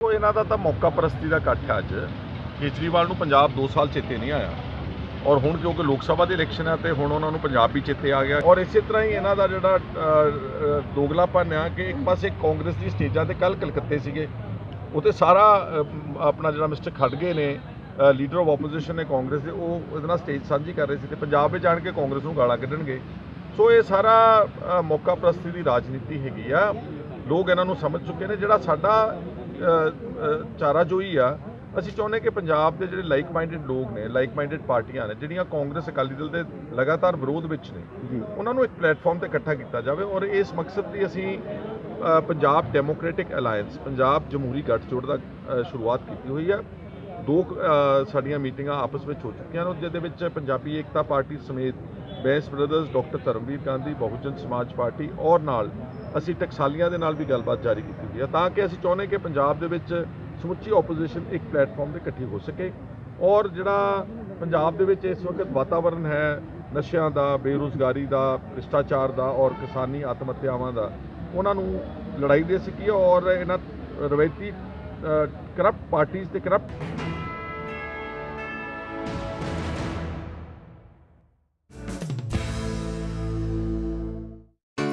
ਦੇਖੋ ਇਹਨਾਂ ਦਾ ਤਾਂ ਮੌਕਾ ਪ੍ਰਸਤੀ ਦਾ ਇਕੱਠ ਹੈ ਅੱਜ। ਕੇਜਰੀਵਾਲ ਨੂੰ ਪੰਜਾਬ 2 ਸਾਲ ਚੇਤੇ ਨਹੀਂ ਆਇਆ। ਔਰ ਹੁਣ ਕਿਉਂਕਿ ਲੋਕ ਸਭਾ ਦੀ ਇਲੈਕਸ਼ਨ ਹੈ ਤੇ ਹੁਣ ਉਹਨਾਂ ਨੂੰ ਪੰਜਾਬ ਵੀ ਚੇਤੇ ਆ ਗਿਆ। ਔਰ ਇਸੇ ਤਰ੍ਹਾਂ ਹੀ ਇਹਨਾਂ ਦਾ ਜਿਹੜਾ ਅ, ਅ, ਦੋਗਲਾਪਨ ਆ ਕਿ ਇੱਕ ਪਾਸੇ ਕਾਂਗਰਸ ਦੀ ਸਟੇਜਾਂ ਤੇ ਕੱਲ ਕਲਕੱਤੇ ਸੀਗੇ। ਉਤੇ ਸਾਰਾ ਆਪਣਾ ਜਿਹੜਾ ਮਿਸਟਰ ਖੜਗੇ ਨੇ ਲੀਡਰ ਆਫ ਆਪੋਜੀਸ਼ਨ ਨੇ ਕਾਂਗਰਸ ਦੇ ਉਹ ਉਹਦੇ ਨਾਲ ਸਟੇਜ ਸਾਂਝੀ ਕਰ ਰਹੇ ਸੀ ਤੇ ਪੰਜਾਬ ਵਿੱਚ ਜਾਣ ਕੇ ਕਾਂਗਰਸ ਨੂੰ ਗਾਲਾਂ ਕੱਢਣਗੇ। ਸੋ ਇਹ ਸਾਰਾ ਮੌਕਾ ਪ੍ਰਸਤੀ ਦੀ ਰਾਜਨੀਤੀ ਹੈਗੀ ਆ। ਲੋਕ ਇਹਨਾਂ ਨੂੰ ਸਮਝ ਚੁੱਕੇ ਨੇ ਜਿਹੜਾ ਸਾਡਾ ਚਾਰਾ ਜੋਈ ਆ। ਅਸੀਂ ਚਾਹੁੰਦੇ ਕਿ ਪੰਜਾਬ ਦੇ ਜਿਹੜੇ ਲਾਈਕ ਮਾਈਂਡਡ ਲੋਕ ਨੇ ਲਾਈਕ ਮਾਈਂਡਡ ਪਾਰਟੀਆਂ ਨੇ ਜਿਹੜੀਆਂ ਕਾਂਗਰਸ ਅਕਾਲੀ ਦਲ ਦੇ ਲਗਾਤਾਰ ਵਿਰੋਧ ਵਿੱਚ ਨੇ ਉਹਨਾਂ ਨੂੰ ਇੱਕ ਪਲੇਟਫਾਰਮ ਤੇ ਇਕੱਠਾ ਕੀਤਾ ਜਾਵੇ ਔਰ ਇਸ ਮਕਸਦ ਦੀ ਅਸੀਂ ਪੰਜਾਬ ਡੈਮੋਕ੍ਰੈਟਿਕ ਅਲਾਈਅੰਸ ਪੰਜਾਬ ਜਮਹੂਰੀ ਗੱਠਜੋੜ ਦਾ ਸ਼ੁਰੂਆਤ ਕੀਤੀ ਹੋਈ ਹੈ ਦੋ ਸਾਡੀਆਂ ਮੀਟਿੰਗਾਂ ਆਪਸ ਵਿੱਚ ਹੋ ਚੁੱਕੀਆਂ ਨੇ ਜਿਹਦੇ ਵਿੱਚ ਪੰਜਾਬੀ ਏਕਤਾ ਪਾਰਟੀ ਸਮੇਤ Bains brothers doctor Dharamvir Gandhi, Bahujan Samaj party ਔਰ ਨਾਲ ਅਸੀਂ ਟਕਸਾਲੀਆਂ ਦੇ ਨਾਲ ਵੀ ਗੱਲਬਾਤ ਜਾਰੀ ਕੀਤੀ ਹੋਈ ਹੈ ਤਾਂ ਕਿ ਅਸੀਂ ਚਾਹੁੰਦੇ ਕਿ ਪੰਜਾਬ ਦੇ ਵਿੱਚ ਸਮੁੱਚੀ ਆਪੋਜੀਸ਼ਨ ਇੱਕ ਪਲੇਟਫਾਰਮ ਤੇ ਇਕੱਠੀ ਹੋ ਸਕੇ ਔਰ ਜਿਹੜਾ ਪੰਜਾਬ ਦੇ ਵਿੱਚ ਇਸ ਵਕਤ ਵਾਤਾਵਰਣ ਹੈ, ਨਸ਼ਿਆਂ ਦਾ, ਬੇਰੁਜ਼ਗਾਰੀ ਦਾ, ਭ੍ਰਿਸ਼ਟਾਚਾਰ ਦਾ ਔਰ ਕਿਸਾਨੀ ਆਤਮ ਹੱਤਿਆਵਾਂ ਦਾ, ਉਹਨਾਂ ਨੂੰ ਲੜਾਈ ਦੇ ਸਕੀਏ ਔਰ ਇਹਨਾਂ ਰਵਾਇਤੀ ਕਰਪਟ ਪਾਰਟੀਆਂ ਤੇ ਕਰਪਟ